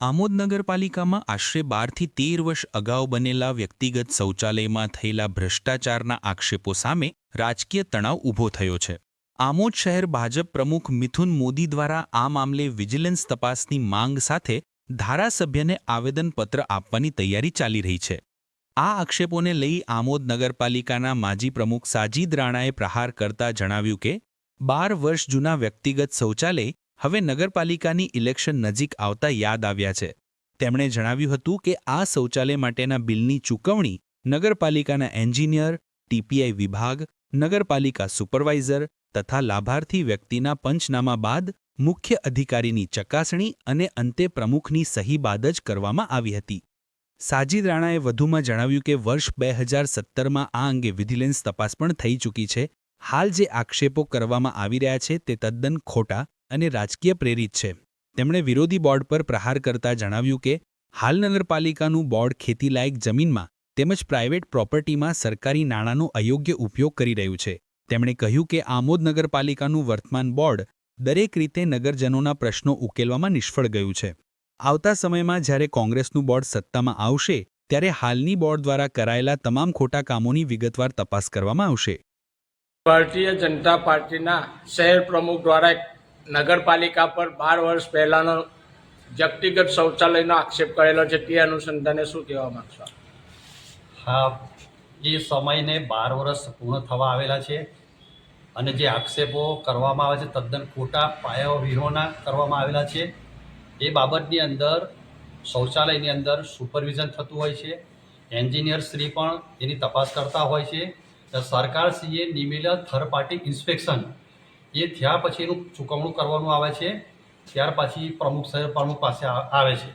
આમોદ નગરપાલિકામાં આશરે બારથી તેર વર્ષ અગાઉ બનેલા વ્યક્તિગત શૌચાલયમાં થયેલા ભ્રષ્ટાચારના આક્ષેપો સામે રાજકીય તણાવ ઊભો થયો છે. આમોદ શહેર ભાજપ પ્રમુખ મિથુન મોદી દ્વારા આ મામલે વિજિલન્સ તપાસની માંગ સાથે ધારાસભ્યને આવેદનપત્ર આપવાની તૈયારી ચાલી રહી છે. આ આક્ષેપોને લઈ આમોદ નગરપાલિકાના માજી પ્રમુખ સાજીદ રાણાએ પ્રહાર કરતા જણાવ્યું કે, બાર વર્ષ જૂના વ્યક્તિગત શૌચાલય હવે નગરપાલિકાની ઇલેક્શન નજીક આવતા યાદ આવ્યા છે. તેમણે જણાવ્યું હતું કે આ શૌચાલય માટેના બિલની ચૂકવણી નગરપાલિકાના એન્જિનિયર, ટીપીઆઈ વિભાગ, નગરપાલિકા સુપરવાઇઝર તથા લાભાર્થી વ્યક્તિના પંચનામા બાદ મુખ્ય અધિકારીની ચકાસણી અને અંતે પ્રમુખની સહી બાદ જ કરવામાં આવી હતી. સાજીદ રાણાએ વધુમાં જણાવ્યું કે વર્ષ બે હજાર સત્તરમાં આ અંગે વિજિલન્સ તપાસ પણ થઈ ચૂકી છે. હાલ જે આક્ષેપો કરવામાં આવી રહ્યા છે તે તદ્દન ખોટા અને રાજકીય પ્રેરિત છે. તેમણે વિરોધી બોર્ડ પર પ્રહાર કરતા જણાવ્યું કે, હાલ નગરપાલિકાનું બોર્ડ ખેતીલાયક જમીનમાં તેમજ પ્રાઇવેટ પ્રોપર્ટીમાં સરકારી નાણાંનો અયોગ્ય ઉપયોગ કરી રહ્યું છે. તેમણે કહ્યું કે, આમોદ નગરપાલિકાનું વર્તમાન બોર્ડ દરેક રીતે નગરજનોના પ્રશ્નો ઉકેલવામાં નિષ્ફળ ગયું છે. આવતા સમયમાં જ્યારે કોંગ્રેસનું બોર્ડ સત્તામાં આવશે, ત્યારે હાલની બોર્ડ દ્વારા કરાયેલા તમામ ખોટા કામોની વિગતવાર તપાસ કરવામાં આવશે. ભારતીય જનતા પાર્ટીના શહેર પ્રમુખ દ્વારા નગરપાલિકા પર બાર વર્ષ પહેલાંનો વ્યક્તિગત શૌચાલયનો આક્ષેપ કરેલો છે તે અનુસંધાને શું કહેવા માગશો હા એ સમયને બાર વર્ષ પૂર્ણ થવા આવેલા છે અને જે આક્ષેપો કરવામાં આવે છે, તદ્દન ખોટા પાયાઓ વિહોણા કરવામાં આવેલા છે, એ બાબતની અંદર, શૌચાલયની અંદર સુપરવિઝન થતું હોય છે એન્જિનિયર શ્રી પણ એની તપાસ કરતા હોય છે તો સરકારશ્રીએ નિમેલા થર્ડ પાર્ટી ઇન્સ્પેક્શન એ થયા પછી એનું ચૂકવણું કરવાનું આવે છે. ત્યાર પછી પ્રમુખ શહેર પ્રમુખ પાસે આવે છે.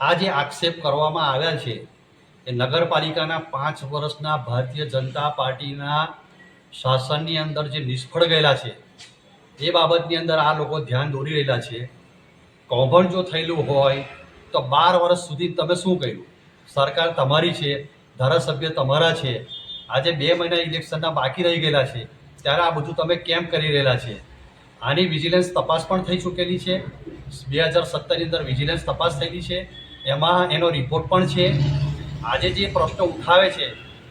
આ જે આક્ષેપ કરવામાં આવ્યા છે, એ નગરપાલિકાના પાંચ વર્ષના ભારતીય જનતા પાર્ટીના શાસનની અંદર જે નિષ્ફળ ગયેલા છે, એ બાબતની અંદર આ લોકો ધ્યાન દોરી રહેલા છે. કૌભાંડ જો થયેલું હોય, તો બાર વર્ષ સુધી તમે શું કર્યું? સરકાર તમારી છે, ધારાસભ્ય તમારા છે. આજે બે મહિના ઇલેક્શનના બાકી રહી ગયેલા છે. ત્યારે આ બધું તમે કેમ કરી રહેલા છે? આની વિજિલન્સ તપાસ પણ થઈ ચૂકેલી છે. બે હજાર સત્તરની અંદર વિજિલન્સ તપાસ થયેલી છે. એમાં એનો રિપોર્ટ પણ છે. આજે જે પ્રશ્ન ઉઠાવે છે,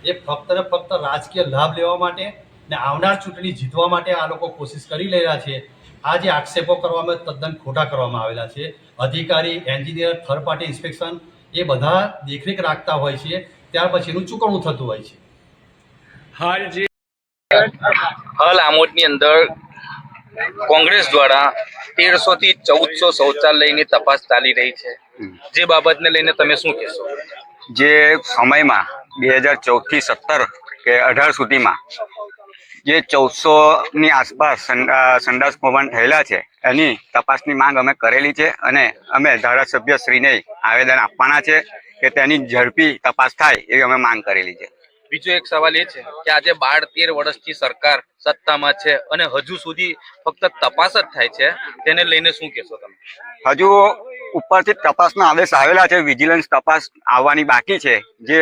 એ ફક્ત ને ફક્ત રાજકીય લાભ લેવા માટે ને આવનાર ચૂંટણી જીતવા માટે આ લોકો કોશિશ કરી રહ્યા છે. આ જે આક્ષેપો કરવામાં તદ્દન ખોટા કરવામાં આવેલા છે. અધિકારી, એન્જિનિયર થર્ડ પાર્ટી ઇન્સ્પેક્શન એ બધા દેખરેખ રાખતા હોય છે. ત્યાર પછી એનું ચૂકવણું થતું હોય છે. હાલ જે હાલ આમોદની અંદર કોંગ્રેસ દ્વારા તેરસો થી ચૌદસો શૌચાલયની તપાસ ચાલી રહી છે. જે બાબતને લઈને તમે શું કહેશો? જે સમયમાં બે હજાર ચૌદથી સત્તર કે અઢાર સુધીમાં જે ચૌદસો ની આસપાસ સંડા- સંડાસ ભવન થયેલા છે એની તપાસની માંગ અમે કરેલી છે અને અમે ધારાસભ્ય શ્રીને આવેદન આપવાના છે કે તેની ઝડપી તપાસ થાય એવી અમે માંગ કરેલી છે. બીજો એક સવાલ એ છે કે આજે બાર તેર વર્ષથી સરકાર સત્તામાં છે અને હજુ સુધી ફક્ત તપાસ જ થાય છે, તેને લઈને શું કહેશો તમે? હજુ ઉપરથી તપાસના આદેશ આવેલા છે, વિજિલન્સ તપાસ આવવાની બાકી છે. જે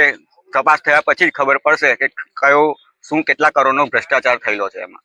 તપાસ થયા પછી જ ખબર પડશે કે કયો, શું કેટલા કરોડનો ભ્રષ્ટાચાર થયેલો છે એમાં.